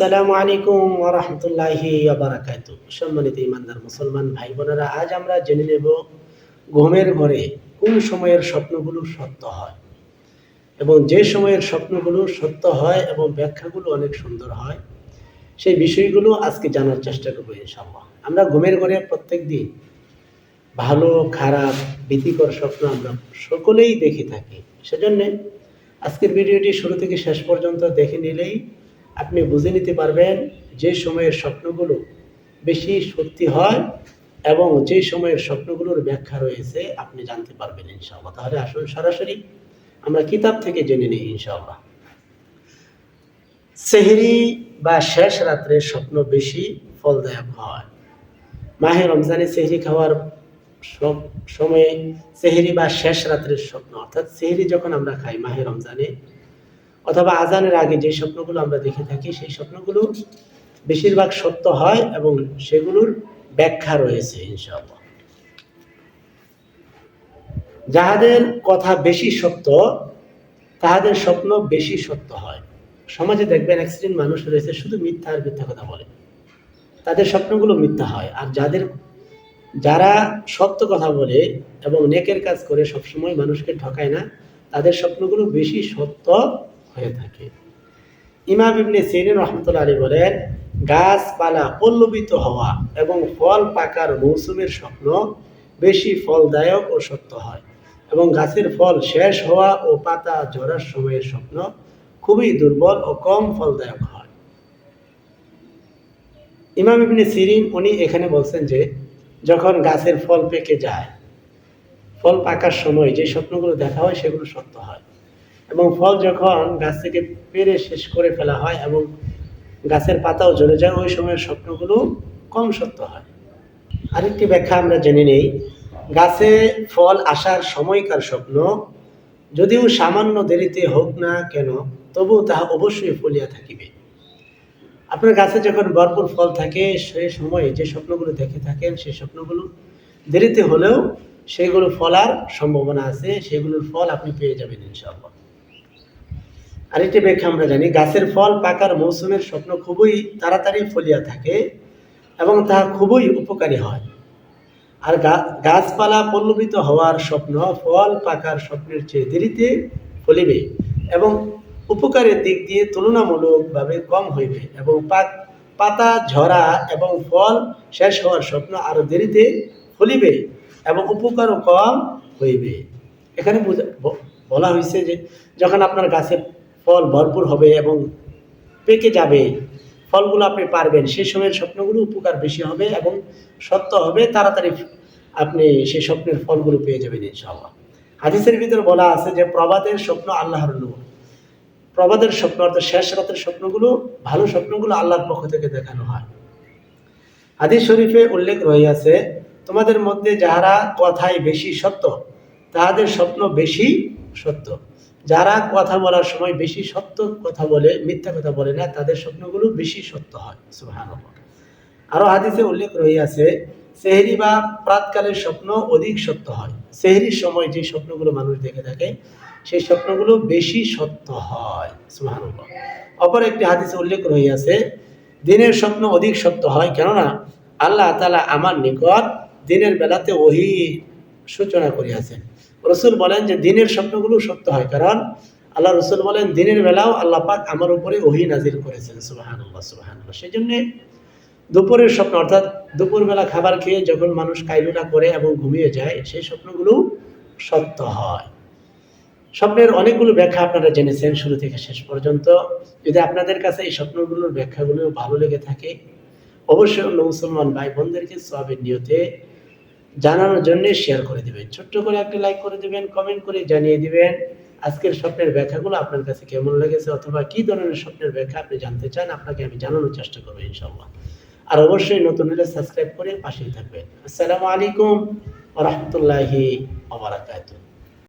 আসসালামু আলাইকুম ওরহমতুল্লাহি আবরাকাত সম্মানিত ইমানদার মুসলমান ভাই বোনেরা আজ আমরা জেনে নেব ঘুমের ঘরে কোন সময়ের স্বপ্নগুলো সত্য হয় এবং যে সময়ের স্বপ্নগুলো সত্য হয় এবং ব্যাখ্যাগুলো অনেক সুন্দর হয়, সেই বিষয়গুলো আজকে জানার চেষ্টা করব ইনশাল্লাহ আমরা ঘুমের ঘরে প্রত্যেক দিন ভালো, খারাপ, ভীতিকর স্বপ্ন আমরা সকলেই দেখে থাকি। সেজন্যে আজকের ভিডিওটি শুরু থেকে শেষ পর্যন্ত দেখে নিলেই আপনি বুঝে নিতে পারবেন যে সময়ের স্বপ্নগুলো বেশি সত্যি হয় এবং যে সময়ের স্বপ্নগুলোর ব্যাখ্যা রয়েছে, আপনি জানতে পারবেন ইনশাআল্লাহ। তাহলে আসুন সরাসরি, আমরা কিতাব থেকে জেনে নিই ইনশাআল্লাহ। সেহরি বা শেষ রাত্রে স্বপ্ন বেশি ফলদায়ক হয়। মাহে রমজানে সেহরি খাওয়ার সব সময়ে সেহরি বা শেষ রাত্রের স্বপ্ন, অর্থাৎ সেহরি যখন আমরা খাই মাহে রমজানে অথবা আজানের আগে যে স্বপ্নগুলো আমরা দেখে থাকি, সেই স্বপ্নগুলো বেশিরভাগ সত্য হয় এবং সেগুলোর ব্যাখ্যা রয়েছে, ইনশাআল্লাহ। যাহাদের কথা বেশি সত্য, তাহাদের স্বপ্ন বেশি সত্য হয়। সমাজে দেখবেন অ্যাক্সিডেন্ট মানুষ রয়েছে, শুধু মিথ্যা আর মিথ্যা কথা বলে। তাদের স্বপ্নগুলো মিথ্যা হয়। আর যাদের, যারা সত্য কথা বলে এবং নেকের কাজ করে, সবসময় মানুষকে ঠকায় না, তাদের স্বপ্নগুলো বেশি সত্য হয়ে থাকে। ইমাম ইবনে সিরিন রহমতুল্লাহ আলী বলেন, গাছপালা পল্লবিত হওয়া এবং ফল পাকার মৌসুমের স্বপ্ন বেশি ফলদায়ক ও সত্য হয় এবং গাছের ফল শেষ হওয়া ও পাতা ঝরার সময়ের স্বপ্ন খুবই দুর্বল ও কম ফলদায়ক হয়। ইমাম ইবনে সিরিন, উনি এখানে বলছেন যে, যখন গাছের ফল পেকে যায়, ফল পাকার সময় যে স্বপ্নগুলো দেখা হয় সেগুলো সত্য হয়। এবং ফল যখন গাছ থেকে পেরে শেষ করে ফেলা হয় এবং গাছের পাতাও জ্বলে যায়, ওই সময়ের স্বপ্নগুলো কম সত্য হয়। আরেকটি ব্যাখ্যা আমরা জেনে নেই। গাছে ফল আসার সময়কার স্বপ্ন, যদিও সামান্য দেরিতে হোক না কেন তবু তাহা অবশ্যই ফলিয়া থাকিবে। আপনার গাছে যখন ভরপুর ফল থাকে সেই সময়ে যে স্বপ্নগুলো দেখে থাকেন সেই স্বপ্নগুলো দেরিতে হলেও সেগুলো ফলার সম্ভাবনা আছে, সেগুলোর ফল আপনি পেয়ে যাবেন ইনশাআল্লাহ। আরেকটি ব্যাখ্যা আমরা জানি, গাছের ফল পাকার মৌসুমের স্বপ্ন খুবই তাড়াতাড়ি ফলিয়া থাকে এবং তাহা খুবই উপকারী হয়। আর গাছপালা পল্লবিত হওয়ার স্বপ্ন ফল পাকার স্বপ্নের চেয়ে দেরিতে ফলিবে এবং উপকারের দিক দিয়ে তুলনামূলকভাবে কম হইবে এবং পাক, পাতা, ঝরা এবং ফল শেষ হওয়ার স্বপ্ন আরও দেরিতে ফলিবে এবং উপকারও কম হইবে। এখানে বলা হয়েছে যে যখন আপনার গাছে ফল ভরপুর হবে এবং পেকে যাবে। ফলগুলো আপনি পারবেন। সেই সময়ের স্বপ্নগুলো উপকার বেশি হবে এবং সত্য হবে। তাড়াতাড়ি আপনি সেই স্বপ্নের ফলগুলো পেয়ে যাবেন ইনশাআল্লাহ। হাদিসের ভিতরে বলা আছে যে, প্রবাদের স্বপ্ন আল্লাহর নূর। প্রবাদের স্বপ্ন অর্থাৎ শেষ রাতের স্বপ্নগুলো, ভালো স্বপ্নগুলো আল্লাহর পক্ষ থেকে দেখানো হয়। হাদিস শরীফে উল্লেখ রহিয়াছে, তোমাদের মধ্যে যাহারা কথায় বেশি সত্য, তাহাদের স্বপ্ন বেশি সত্য। যারা কথা বলার সময় বেশি সত্য কথা বলে, মিথ্যা কথা বলে না, তাদের স্বপ্নগুলো বেশি সত্য হয়। সুহান আরও হাদিসে উল্লেখ রহিয়াছে, সেহরি বা প্রাতকালের স্বপ্ন অধিক সত্য হয়। সেহরির সময় যে স্বপ্নগুলো মানুষ দেখে থাকে, সেই স্বপ্নগুলো বেশি সত্য হয়। সুহান অপর একটি হাদিসে উল্লেখ রহিয়াছে, দিনের স্বপ্ন অধিক সত্য হয় কেননা, আল্লাহ তালা আমার নিকট দিনের বেলাতে ওহি সূচনা করিয়াছেন। রসুল বলেন যে দিনের স্বপ্নগুলো সত্য হয়, কারণ আল্লাহ রসুল বলেন, দিনের বেলাও আল্লাহ পাক আমার উপরে ওহি নাজির করেছেন। সুবাহান আল্লাহ সুবাহান সেই জন্যে দুপুরের স্বপ্ন, অর্থাৎ দুপুরবেলা খাবার খেয়ে যখন মানুষ কাইলুটা করে এবং ঘুমিয়ে যায়, সেই স্বপ্নগুলো সত্য হয়। স্বপ্নের অনেকগুলো ব্যাখ্যা আপনারা জেনেছেন শুরু থেকে শেষ পর্যন্ত। যদি আপনাদের কাছে এই স্বপ্নগুলোর ব্যাখ্যাগুলো ভালো লেগে থাকে, অবশ্যই অন্য মুসলমান ভাই বোনদেরকে সবের নিয়তে জানানোর জন্য শেয়ার করে দিবেন। ছোট্ট করে একটা লাইক করে দিবেন কমেন্ট করে জানিয়ে দিবেন আজকের স্বপ্নের ব্যাখ্যাগুলো আপনার কাছে কেমন লেগেছে অথবা কি ধরনের স্বপ্নের ব্যাখ্যা আপনি জানতে চান, আপনাকে আমি জানানোর চেষ্টা করব ইনশাল্লাহ আর অবশ্যই নতুন হলে সাবস্ক্রাইব করে পাশেই থাকবেন। আসসালামু আলাইকুম রহমতুল্লাহি আবরাকাতুহ